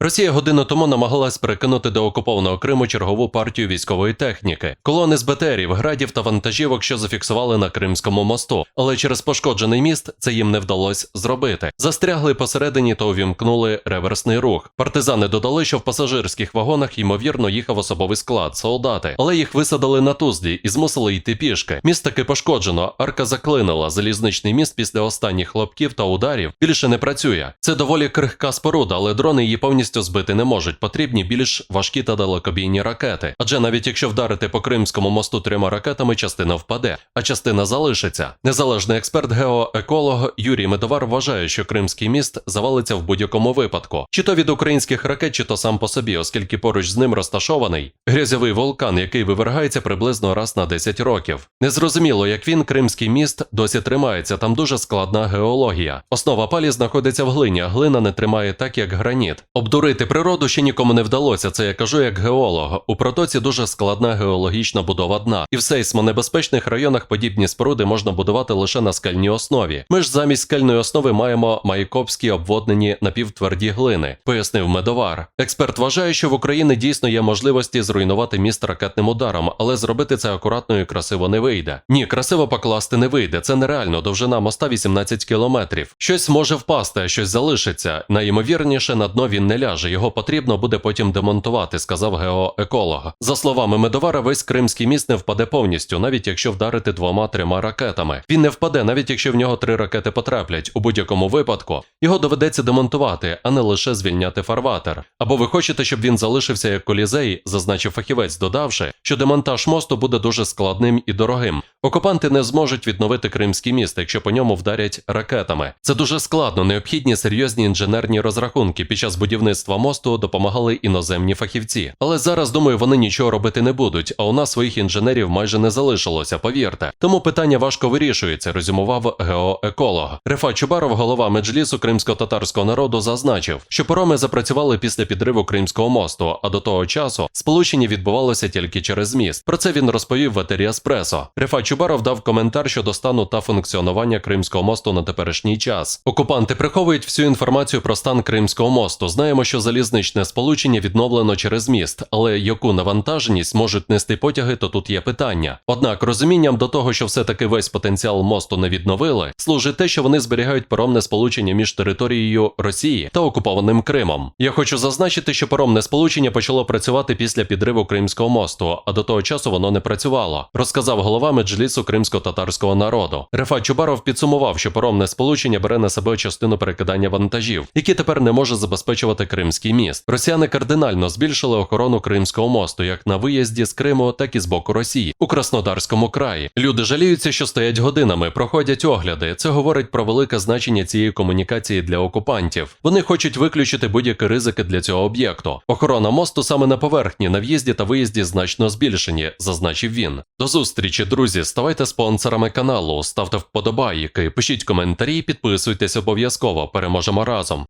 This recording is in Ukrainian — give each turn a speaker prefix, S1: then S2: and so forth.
S1: Росія годину тому намагалась перекинути до окупованого Криму чергову партію військової техніки, колони з БТРів, градів та вантажівок, що зафіксували на Кримському мосту. Але через пошкоджений міст це їм не вдалося зробити. Застрягли посередині та увімкнули реверсний рух. Партизани додали, що в пасажирських вагонах ймовірно їхав особовий склад, солдати, але їх висадили на тузлі і змусили йти пішки. Міст таки пошкоджено, арка заклинила. Залізничний міст після останніх хлопків та ударів більше не працює. Це доволі крихка споруда, але дрони її повністю збити не можуть. Потрібні більш важкі та далекобійні ракети. Адже навіть якщо вдарити по Кримському мосту трьома ракетами, частина впаде, а частина залишиться. Незалежний експерт геоеколог Юрій Медовар вважає, що Кримський міст завалиться в будь-якому випадку, чи то від українських ракет, чи то сам по собі, оскільки поруч з ним розташований грязьовий вулкан, який вивергається приблизно раз на 10 років. Незрозуміло, як він, Кримський міст, досі тримається. Там дуже складна геологія. Основа палі знаходиться в глині, а глина не тримає так, як граніт. Обдурити природу ще нікому не вдалося. Це я кажу як геолог. У протоці дуже складна геологічна будова дна, і в сейсмонебезпечних районах подібні споруди можна будувати лише на скальній основі. Ми ж замість скальної основи маємо майкопські обводнені напівтверді глини, пояснив медовар. Експерт вважає, що в Україні дійсно є можливості зруйнувати міст ракетним ударом, але зробити це акуратно і красиво не вийде. Ні, красиво покласти не вийде. Це нереально. Довжина моста 18 кілометрів. Щось може впасти, а щось залишиться. Найімовірніше на дно він не ляже. Його потрібно буде потім демонтувати, сказав геоеколог. За словами медовара, весь кримський міст не впаде повністю, навіть якщо вдарити двома-трьома ракетами. Він не впаде, навіть якщо в нього три ракети потраплять. У будь-якому випадку його доведеться демонтувати, а не лише звільняти фарватер. Або ви хочете, щоб він залишився як колізей, зазначив фахівець, додавши, що демонтаж мосту буде дуже складним і дорогим. Окупанти не зможуть відновити кримський міст, якщо по ньому вдарять ракетами. Це дуже складно, необхідні серйозні інженерні розрахунки. Під час будівництва мосту допомагали іноземні фахівці. Але зараз, думаю, вони нічого робити не будуть. А у нас своїх інженерів майже не залишилося, повірте. Тому питання важко вирішується, резюмував геоеколог. Рефа Чубаров, голова меджлісу кримсько-татарського народу, зазначив, що пороми запрацювали після підриву Кримського мосту, а до того часу сполучення відбувалося тільки через міст. Про це він розповів в етері Еспресо. Рефа Чубаров дав коментар щодо стану та функціонування Кримського мосту на теперішній час. Окупанти приховують всю інформацію про стан Кримського мосту. Знаємо, що залізничне сполучення відновлено через міст, але яку навантаженість можуть нести потяги, то тут є питання. Однак розумінням до того, що все-таки весь потенціал мосту не відновили, служить те, що вони зберігають паромне сполучення між територією Росії та окупованим Кримом. Я хочу зазначити, що паромне сполучення почало працювати після підриву Кримського мосту, а до того часу воно не працювало, розказав голова меджлісу кримсько-татарського народу. Рефат Чубаров підсумував, що паромне сполучення бере на себе частину перекидання вантажів, які тепер не може забезпечувати Кримський міст. Росіяни кардинально збільшили охорону Кримського мосту як на виїзді з Криму, так і з боку Росії у Краснодарському краї. Люди жаліються, що стоять годинами, проходять огляди. Це говорить про велике значення цієї комунікації для окупантів. Вони хочуть виключити будь-які ризики для цього об'єкту. Охорона мосту саме на поверхні, на в'їзді та виїзді значно збільшені, зазначив він. До зустрічі, друзі. Ставайте спонсорами каналу, ставте вподобайки, пишіть коментарі, підписуйтесь обов'язково. Переможемо разом.